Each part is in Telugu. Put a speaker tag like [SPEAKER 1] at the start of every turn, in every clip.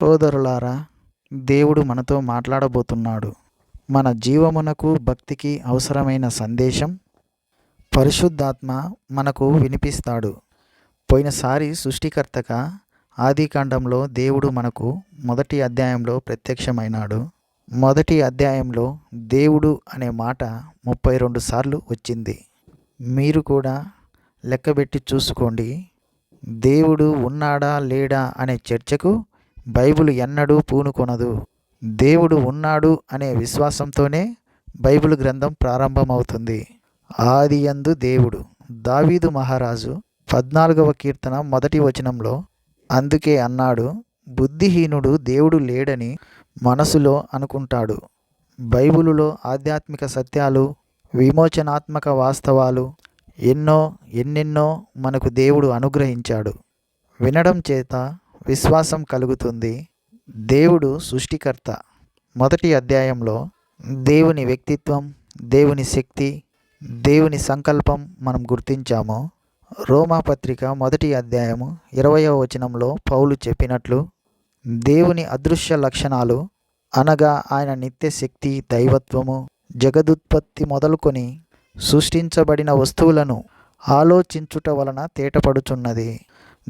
[SPEAKER 1] సోదరులారా దేవుడు మనతో మాట్లాడబోతున్నాడు. మన జీవమునకు భక్తికి అవసరమైన సందేశం పరిశుద్ధాత్మ మనకు వినిపిస్తాడు. పోయినసారి సృష్టికర్తగా ఆదికాండంలో దేవుడు మనకు మొదటి అధ్యాయంలో ప్రత్యక్షమైనాడు. మొదటి అధ్యాయంలో దేవుడు అనే మాట ముప్పై రెండు సార్లు వచ్చింది. మీరు కూడా లెక్కబెట్టి చూసుకోండి. దేవుడు ఉన్నాడా లేడా అనే చర్చకు బైబిల్ ఎన్నడూ పూనుకొనదు. దేవుడు ఉన్నాడు అనే విశ్వాసంతోనే బైబిల్ గ్రంథం ప్రారంభమవుతుంది. ఆది యందు దేవుడు. దావీదు మహారాజు పద్నాలుగవ కీర్తన మొదటి వచనంలో అందుకే అన్నాడు బుద్ధిహీనుడు దేవుడు లేడని మనసులో అనుకుంటాడు. బైబిలులో ఆధ్యాత్మిక సత్యాలు విమోచనాత్మక వాస్తవాలు ఎన్నో ఎన్నెన్నో మనకు దేవుడు అనుగ్రహించాడు. వినడం చేత విశ్వాసం కలుగుతుంది. దేవుడు సృష్టికర్త. మొదటి అధ్యాయంలో దేవుని వ్యక్తిత్వం దేవుని శక్తి దేవుని సంకల్పం మనం గుర్తించాము. రోమాపత్రిక మొదటి అధ్యాయము ఇరవయో వచనంలో పౌలు చెప్పినట్లు దేవుని అదృశ్య లక్షణాలు అనగా ఆయన నిత్య శక్తి దైవత్వము జగదుత్పత్తి మొదలుకొని సృష్టించబడిన వస్తువులను ఆలోచించుట వలన తేటపడుచున్నది.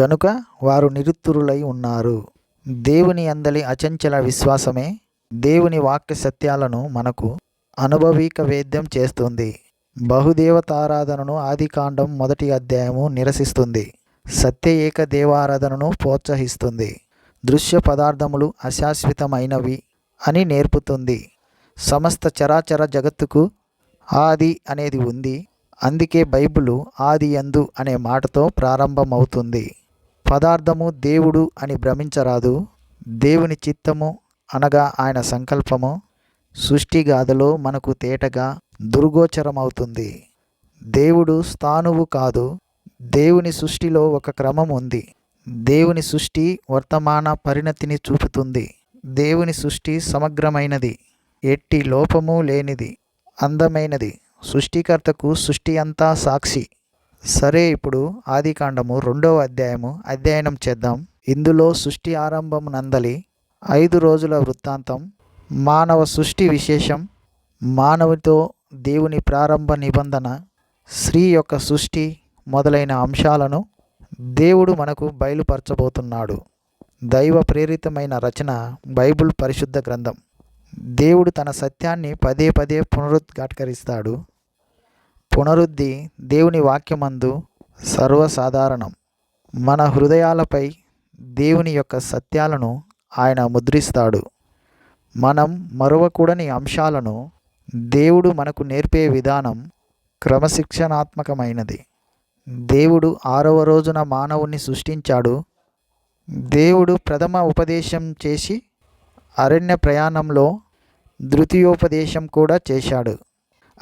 [SPEAKER 1] గనుక వారు నిరుత్తురులై ఉన్నారు. దేవుని అందలి అచంచల విశ్వాసమే దేవుని వాక్య సత్యాలను మనకు అనుభవీక వేద్యం చేస్తుంది. బహుదేవతారాధనను ఆదికాండం మొదటి అధ్యాయము నిరసిస్తుంది. సత్య ఏక దేవారాధనను ప్రోత్సహిస్తుంది. దృశ్య పదార్థములు అశాశ్వతమైనవి అని నేర్పుతుంది. సమస్త చరాచర జగత్తుకు ఆది అనేది ఉంది. అందుకే బైబిలు ఆది యందు అనే మాటతో ప్రారంభమవుతుంది. పదార్థము దేవుడు అని భ్రమించరాదు. దేవుని చిత్తము అనగా ఆయన సంకల్పము. సృష్టిగాథలో మనకు తేటగా దుర్గోచరమవుతుంది. దేవుడు స్థానువు కాదు. దేవుని సృష్టిలో ఒక క్రమం ఉంది. దేవుని సృష్టి వర్తమాన పరిణతిని చూపుతుంది. దేవుని సృష్టి సమగ్రమైనది. ఎట్టి లోపము లేనిది. అందమైనది. సృష్టికర్తకు సృష్టి అంతా సాక్షి. సరే ఇప్పుడు ఆదికాండము రెండవ అధ్యాయము. అధ్యయనం చేద్దాం. ఇందులో సృష్టి ఆరంభం నందలి ఐదు రోజుల వృత్తాంతం మానవ సృష్టి విశేషం మానవుతో దేవుని ప్రారంభ నిబంధన స్త్రీ యొక్క సృష్టి మొదలైన అంశాలను దేవుడు మనకు బయలుపరచబోతున్నాడు. దైవ ప్రేరితమైన రచన బైబిల్ పరిశుద్ధ గ్రంథం. దేవుడు తన సత్యాన్ని పదే పదే పునరుద్ఘాటకరిస్తాడు. పునరుద్ధి దేవుని వాక్యమందు సర్వసాధారణం. మన హృదయాలపై దేవుని యొక్క సత్యాలను ఆయన ముద్రిస్తాడు. మనం మరువకూడని అంశాలను దేవుడు మనకు నేర్పే విధానం క్రమశిక్షణాత్మకమైనది. దేవుడు ఆరవ రోజున మానవుని సృష్టించాడు. దేవుడు ప్రథమ ఉపదేశం చేసి అరణ్య ప్రయాణంలో ద్వితీయోపదేశం కూడా చేశాడు.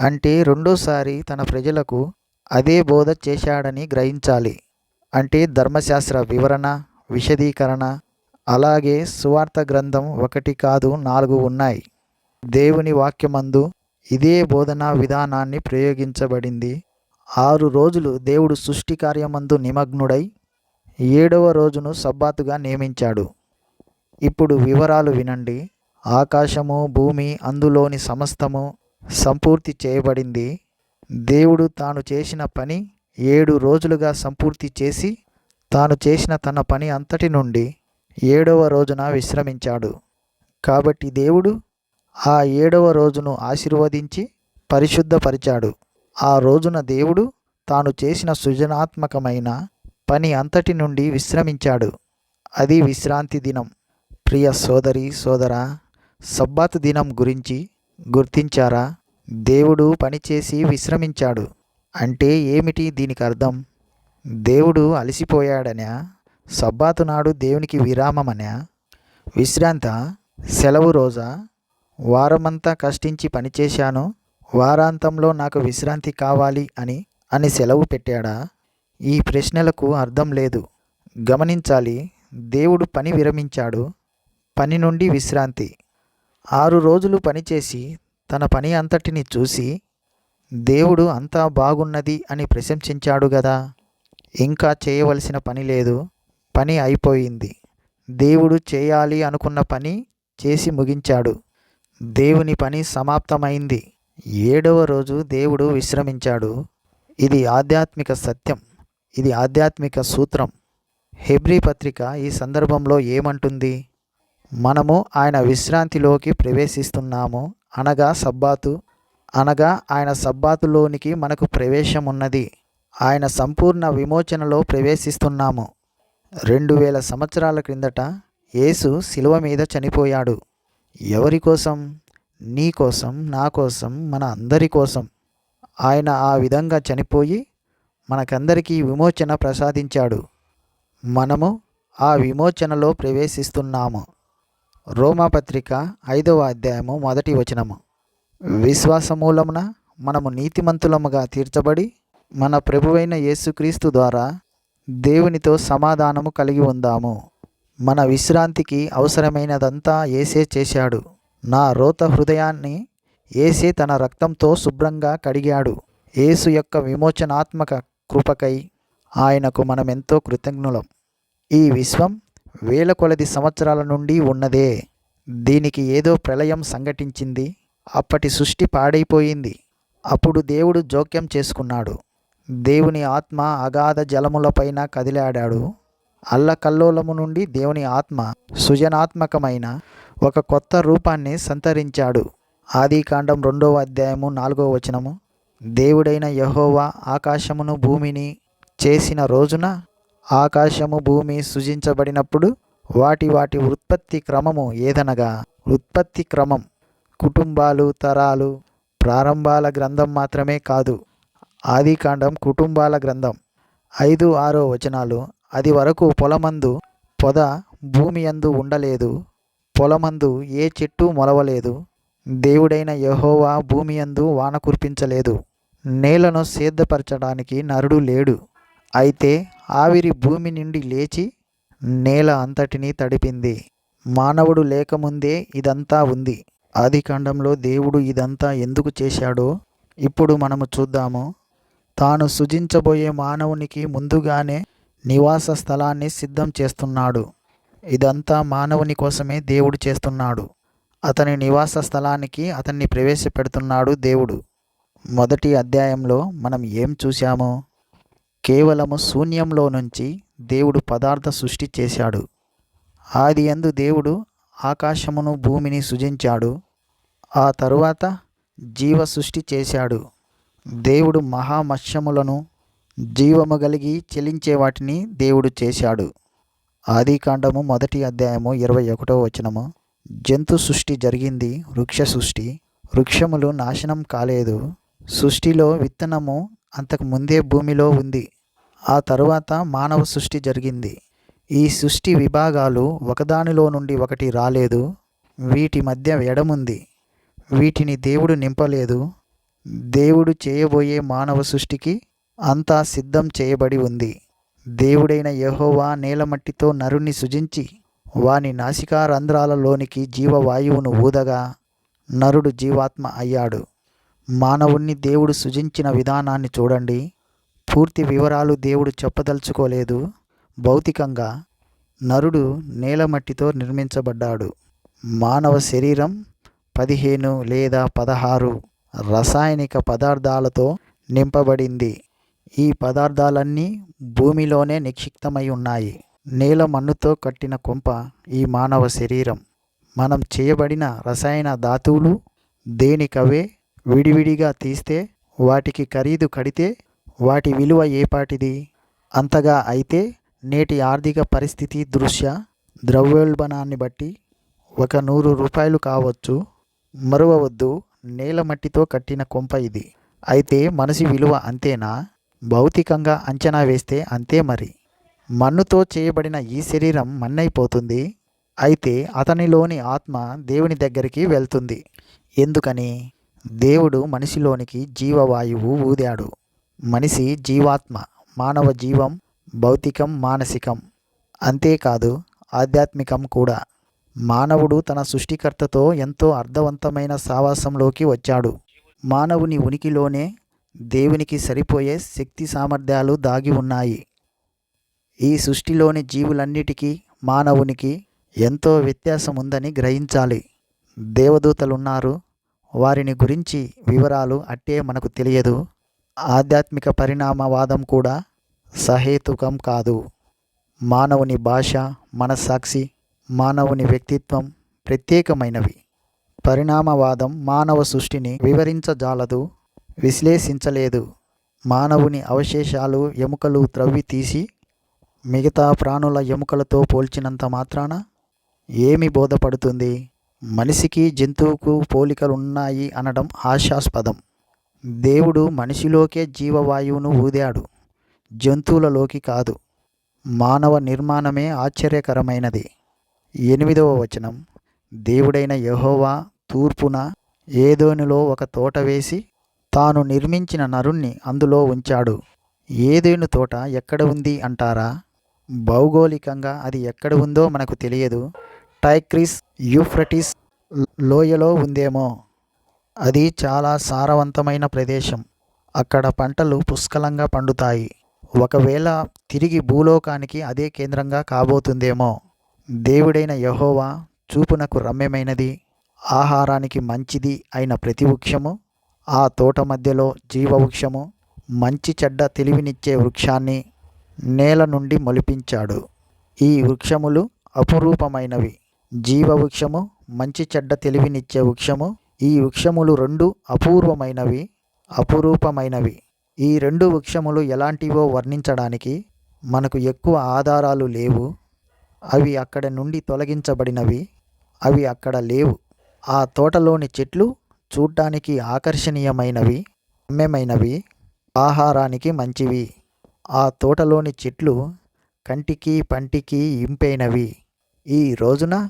[SPEAKER 1] అంటే రెండోసారి తన ప్రజలకు అదే బోధ చేశాడని గ్రహించాలి. అంటే ధర్మశాస్త్ర వివరణ విశదీకరణ అలాగే సువార్త గ్రంథం ఒకటి కాదు నాలుగు ఉన్నాయి. దేవుని వాక్యమందు ఇదే బోధనా విధానాన్ని ప్రయోగించబడింది. ఆరు రోజులు దేవుడు సృష్టి కార్యమందు నిమగ్నుడై ఏడవ రోజును సబ్బాతుగా నియమించాడు. ఇప్పుడు వివరాలు వినండి. ఆకాశము భూమి అందులోని సమస్తము సంపూర్తి చేయబడింది. దేవుడు తాను చేసిన పని ఏడు రోజులుగా సంపూర్తి చేసి తాను చేసిన తన పని అంతటి నుండి ఏడవ రోజున విశ్రమించాడు. కాబట్టి దేవుడు ఆ ఏడవ రోజును ఆశీర్వదించి పరిశుద్ధపరిచాడు. ఆ రోజున దేవుడు తాను చేసిన సృజనాత్మకమైన పని అంతటి నుండి విశ్రమించాడు. అది విశ్రాంతి దినం. ప్రియ సోదరి సోదర సబ్బాతు దినం గురించి గుర్తించారా? దేవుడు పనిచేసి విశ్రమించాడు. అంటే ఏమిటి దీనికి అర్థం? దేవుడు అలసిపోయాడనా సబ్బాతు నాడు దేవునికి విరామమనా విశ్రాంత సెలవు రోజా? వారమంతా కష్టించి పనిచేశాను. వారాంతంలో నాకు విశ్రాంతి కావాలి అని అని సెలవు పెట్టాడా? ఈ ప్రశ్నలకు అర్థం లేదు. గమనించాలి దేవుడు పని విరమించాడు. పని నుండి విశ్రాంతి. ఆరు రోజులు పనిచేసి తన పని అంతటిని చూసి దేవుడు అంతా బాగున్నది అని ప్రశంసించాడు గదా. ఇంకా చేయవలసిన పని లేదు. పని అయిపోయింది. దేవుడు చేయాలి అనుకున్న పని చేసి ముగించాడు. దేవుని పని సమాప్తమైంది. ఏడవ రోజు దేవుడు విశ్రమించాడు. ఇది ఆధ్యాత్మిక సత్యం. ఇది ఆధ్యాత్మిక సూత్రం. హెబ్రీ పత్రిక ఈ సందర్భంలో ఏమంటుంది? మనము ఆయన విశ్రాంతిలోకి ప్రవేశిస్తున్నాము. అనగా సబ్బాతు. అనగా ఆయన సబ్బాతులోనికి మనకు ప్రవేశం ఉన్నది ఆయన సంపూర్ణ విమోచనలో ప్రవేశిస్తున్నాము. రెండు వేల సంవత్సరాల క్రిందట యేసు శిలువ మీద చనిపోయాడు. ఎవరి కోసం? నీ కోసం నా కోసం మన అందరి కోసం. ఆయన ఆ విధంగా చనిపోయి మనకందరికీ విమోచన ప్రసాదించాడు. మనము ఆ విమోచనలో ప్రవేశిస్తున్నాము. రోమాపత్రిక ఐదవ అధ్యాయము మొదటి వచనము. విశ్వాసమూలమున మనము నీతిమంతులముగా తీర్చబడి మన ప్రభువైన యేసుక్రీస్తు ద్వారా దేవునితో సమాధానము కలిగి ఉందాము. మన విశ్రాంతికి అవసరమైనదంతా ఏసే చేశాడు. నా రోత హృదయాన్ని ఏసే తన రక్తంతో శుభ్రంగా కడిగాడు. యేసు యొక్క విమోచనాత్మక కృపకై ఆయనకు మనమెంతో కృతజ్ఞులం. ఈ విశ్వం వేల కొలది సంవత్సరాల నుండి ఉన్నదే. దీనికి ఏదో ప్రళయం సంఘటించింది. అప్పటి సృష్టి పాడైపోయింది. అప్పుడు దేవుడు జోక్యం చేసుకున్నాడు. దేవుని ఆత్మ అగాధ జలములపైన కదిలాడాడు. అల్లకల్లోలము నుండి దేవుని ఆత్మ సృజనాత్మకమైన ఒక కొత్త రూపాన్ని సంతరించాడు. ఆదికాండం రెండవ అధ్యాయము నాలుగవ వచనము. దేవుడైన యహోవా ఆకాశమును భూమిని చేసిన రోజున ఆకాశము భూమి సృజించబడినప్పుడు వాటి వాటి ఉత్పత్తి క్రమము ఏదనగా ఉత్పత్తి క్రమం. కుటుంబాలు తరాలు ప్రారంభాల గ్రంథం మాత్రమే కాదు ఆదికాండం కుటుంబాల గ్రంథం. ఐదు ఆరో వచనాలు. అది వరకు పొలమందు పొద భూమి యందు ఉండలేదు పొలమందు ఏ చెట్టు మొలవలేదు దేవుడైన యహోవా భూమి యందు వాన కురిపించలేదు నేలను సేద్దపరచడానికి నరుడు లేడు. అయితే ఆవిరి భూమి నుండి లేచి నేల అంతటినీ తడిపింది. మానవుడు లేకముందే ఇదంతా ఉంది. ఆదికాండంలో దేవుడు ఇదంతా ఎందుకు చేశాడో ఇప్పుడు మనము చూద్దాము. తాను సృజించబోయే మానవునికి ముందుగానే నివాస స్థలాన్ని సిద్ధం చేస్తున్నాడు. ఇదంతా మానవుని కోసమే దేవుడు చేస్తున్నాడు. అతని నివాస స్థలానికి అతన్ని ప్రవేశపెడుతున్నాడు దేవుడు. మొదటి అధ్యాయంలో మనం ఏం చూశాము? కేవలము శూన్యంలో నుంచి దేవుడు పదార్థ సృష్టి చేశాడు. ఆది ఎందు దేవుడు ఆకాశమును భూమిని సృజించాడు. ఆ తరువాత జీవ సృష్టి చేశాడు. దేవుడు మహామత్స్యములను జీవము కలిగి చెలించే వాటిని దేవుడు చేశాడు. ఆదికాండము మొదటి అధ్యాయము ఇరవై ఒకటో వచనము. జంతు సృష్టి జరిగింది వృక్ష సృష్టి. వృక్షములు నాశనం కాలేదు. సృష్టిలో విత్తనము అంతకు ముందే భూమిలో ఉంది. ఆ తరువాత మానవ సృష్టి జరిగింది. ఈ సృష్టి విభాగాలు ఒకదానిలో నుండి ఒకటి రాలేదు. వీటి మధ్య ఎడముంది. వీటిని దేవుడు నింపలేదు. దేవుడు చేయబోయే మానవ సృష్టికి అంతా సిద్ధం చేయబడి ఉంది. దేవుడైన యహోవా నేలమట్టితో నరుణ్ణి సృజించి వాని నాసికా రంధ్రాలలోనికి జీవవాయువును ఊదగా నరుడు జీవాత్మ అయ్యాడు. మానవుణ్ణి దేవుడు సృజించిన విధానాన్ని చూడండి. పూర్తి వివరాలు దేవుడు చెప్పదలుచుకోలేదు. భౌతికంగా నరుడు నేలమట్టితో నిర్మించబడ్డాడు. మానవ శరీరం పదిహేను లేదా పదహారు రసాయనిక పదార్థాలతో నింపబడింది. ఈ పదార్థాలన్నీ భూమిలోనే నిక్షిప్తమై ఉన్నాయి. నేల మన్నుతో కట్టిన కొంప ఈ మానవ శరీరం. మనం చేయబడిన రసాయన ధాతువులు దేనికవే విడివిడిగా తీస్తే వాటికి ఖరీదు కడితే వాటి విలువ ఏపాటిది అంతగా అయితే నేటి ఆర్థిక పరిస్థితి దృష్ట్యా ద్రవ్యోల్బణాన్ని బట్టి ఒక నూరు రూపాయలు కావచ్చు. మరువవద్దు నేల మట్టితో కట్టిన కొంప ఇది. అయితే మనిషి విలువ అంతేనా? భౌతికంగా అంచనా వేస్తే అంతే మరి. మన్నుతో చేయబడిన ఈ శరీరం మన్నైపోతుంది. అయితే అతనిలోని ఆత్మ దేవుని దగ్గరికి వెళ్తుంది. ఎందుకని? దేవుడు మనిషిలోనికి జీవవాయువు ఊదాడు. మనిషి జీవాత్మ మానవ జీవం భౌతికం మానసికం. అంతేకాదు ఆధ్యాత్మికం కూడా. మానవుడు తన సృష్టికర్తతో ఎంతో అర్థవంతమైన సావాసంలోకి వచ్చాడు. మానవుని ఉనికిలోనే దేవునికి సరిపోయే శక్తి సామర్థ్యాలు దాగి ఉన్నాయి. ఈ సృష్టిలోని జీవులన్నిటికీ మానవునికి ఎంతో వ్యత్యాసం ఉందని గ్రహించాలి. దేవదూతలున్నారు. వారిని గురించి వివరాలు అట్టే మనకు తెలియదు. ఆధ్యాత్మిక పరిణామవాదం కూడా సహేతుకం కాదు. మానవుని భాష మనస్సాక్షి మానవుని వ్యక్తిత్వం ప్రత్యేకమైనవి. పరిణామవాదం మానవ సృష్టిని వివరించజాలదు విశ్లేషించలేదు. మానవుని అవశేషాలు ఎముకలు త్రవ్వి తీసి మిగతా ప్రాణుల ఎముకలతో పోల్చినంత మాత్రాన ఏమి బోధపడుతుంది? మనిషికి జంతువుకు పోలికలున్నాయి అనడం హాస్యాస్పదం. దేవుడు మనిషిలోకే జీవవాయువును ఊదాడు. జంతువులలోకి కాదు మానవ నిర్మాణమే ఆశ్చర్యకరమైనది. ఎనిమిదవ వచనం దేవుడైన యహోవా తూర్పున ఏదోనిలో ఒక తోట వేసి తాను నిర్మించిన నరుణ్ణి అందులో ఉంచాడు. ఏదేను తోట ఎక్కడ ఉంది అంటారా? భౌగోళికంగా అది ఎక్కడ ఉందో మనకు తెలియదు. టైక్రిస్ యూఫ్రటిస్ లోయలో ఉందేమో. అది చాలా సారవంతమైన ప్రదేశం. అక్కడ పంటలు పుష్కలంగా పండుతాయి. ఒకవేళ తిరిగి భూలోకానికి అదే కేంద్రంగా కాబోతుందేమో. దేవుడైన యహోవా చూపునకు రమ్యమైనది ఆహారానికి మంచిది అయిన ప్రతి వృక్షము ఆ తోట మధ్యలో జీవవృక్షము మంచి చెడ్డ తెలివినిచ్చే వృక్షాన్ని నేల నుండి మొలిపించాడు. ఈ వృక్షములు అపురూపమైనవి. జీవవృక్షము మంచి చెడ్డ తెలివినిచ్చే వృక్షము ఈ వృక్షములు రెండు అపూర్వమైనవి అపురూపమైనవి. ఈ రెండు వృక్షములు ఎలాంటివో వర్ణించడానికి మనకు ఎక్కువ ఆధారాలు లేవు. అవి అక్కడ నుండి తొలగించబడినవి. అవి అక్కడ లేవు. ఆ తోటలోని చెట్లు చూడ్డానికి ఆకర్షణీయమైనవి రమ్యమైనవి ఆహారానికి మంచివి. ఆ తోటలోని చెట్లు కంటికి పంటికి ఇంపైనవి. ఈ రోజున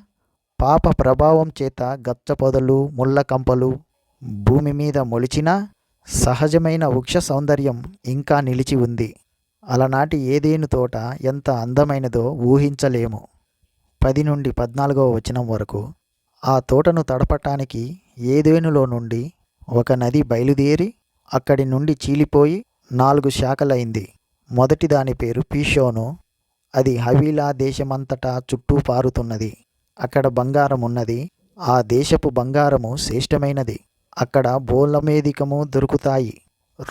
[SPEAKER 1] పాప ప్రభావం చేత గచ్చ పొదలు ముళ్ళ కంపలు భూమి మీద మొలిచినా సహజమైన వృక్ష సౌందర్యం ఇంకా నిలిచి ఉంది. అలనాటి ఏదేను తోట ఎంత అందమైనదో ఊహించలేము. పది నుండి పద్నాలుగవ వచనం వరకు ఆ తోటను తడపటానికి ఏదేనులో నుండి ఒక నది బయలుదేరి అక్కడి నుండి చీలిపోయి నాలుగు శాఖలైంది. మొదటి దాని పేరు పీషోను. అది హవీలా దేశమంతటా చుట్టూ పారుతున్నది. అక్కడ బంగారం ఉన్నది ఆ దేశపు బంగారము శ్రేష్టమైనది. అక్కడ బోలమేదికము దొరుకుతాయి.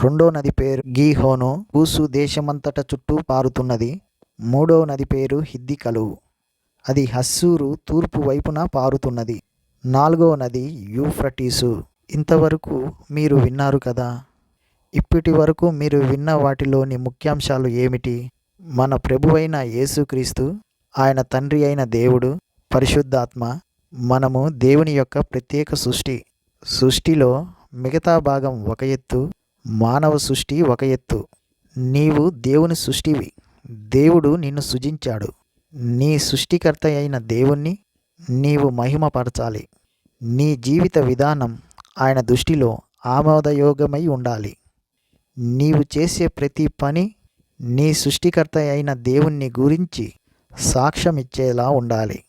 [SPEAKER 1] రెండో నది పేరు గీహోను. కూసు దేశమంతట చుట్టూ పారుతున్నది. మూడో నది పేరు హిద్దికలు. అది హస్సూరు తూర్పు వైపున పారుతున్నది. నాలుగో నది యూఫ్రటీసు. ఇంతవరకు మీరు విన్నారు కదా? ఇప్పటి వరకు మీరు విన్న వాటిలోని ముఖ్యాంశాలు ఏమిటి? మన ప్రభువైన యేసుక్రీస్తు ఆయన తండ్రి అయిన దేవుడు పరిశుద్ధాత్మ మనము దేవుని యొక్క ప్రత్యేక సృష్టి సృష్టిలో మిగతా భాగం ఒక ఎత్తు మానవ సృష్టి ఒక ఎత్తు. నీవు దేవుని సృష్టివి. దేవుడు నిన్ను సృజించాడు. నీ సృష్టికర్త అయిన దేవుణ్ణి నీవు మహిమపరచాలి. నీ జీవిత విధానం ఆయన దృష్టిలో ఆమోదయోగమై ఉండాలి. నీవు చేసే ప్రతి పని నీ సృష్టికర్త అయిన దేవుణ్ణి గురించి సాక్ష్యమిచ్చేలా ఉండాలి.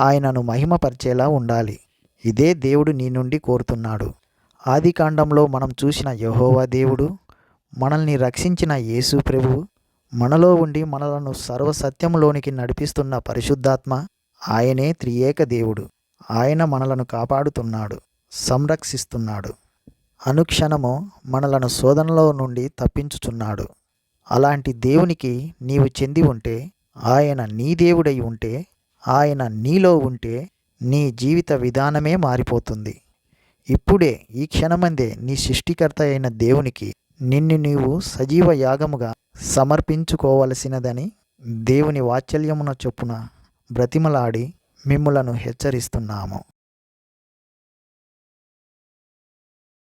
[SPEAKER 1] ఆయనను మహిమపరిచేలా ఉండాలి. ఇదే దేవుడు నీ నుండి కోరుతున్నాడు. ఆది కాండంలో మనం చూసిన యహోవా దేవుడు మనల్ని రక్షించిన యేసు ప్రభు మనలో ఉండి మనలను సర్వసత్యంలోనికి నడిపిస్తున్న పరిశుద్ధాత్మ ఆయనే త్రియేక దేవుడు. ఆయన మనలను కాపాడుతున్నాడు సంరక్షిస్తున్నాడు. అనుక్షణము మనలను శోధనలో నుండి తప్పించుచున్నాడు. అలాంటి దేవునికి నీవు చెంది ఉంటే ఆయన నీ దేవుడై ఉంటే ఆయన నీలో ఉంటే నీ జీవిత విధానమే మారిపోతుంది. ఇప్పుడే ఈ క్షణమందే నీ సృష్టికర్త అయిన దేవునికి నిన్ను నీవు సజీవ యాగముగా సమర్పించుకోవలసినదని దేవుని వాత్సల్యమున చొప్పున బ్రతిమలాడి మిమ్ములను హెచ్చరిస్తున్నాము.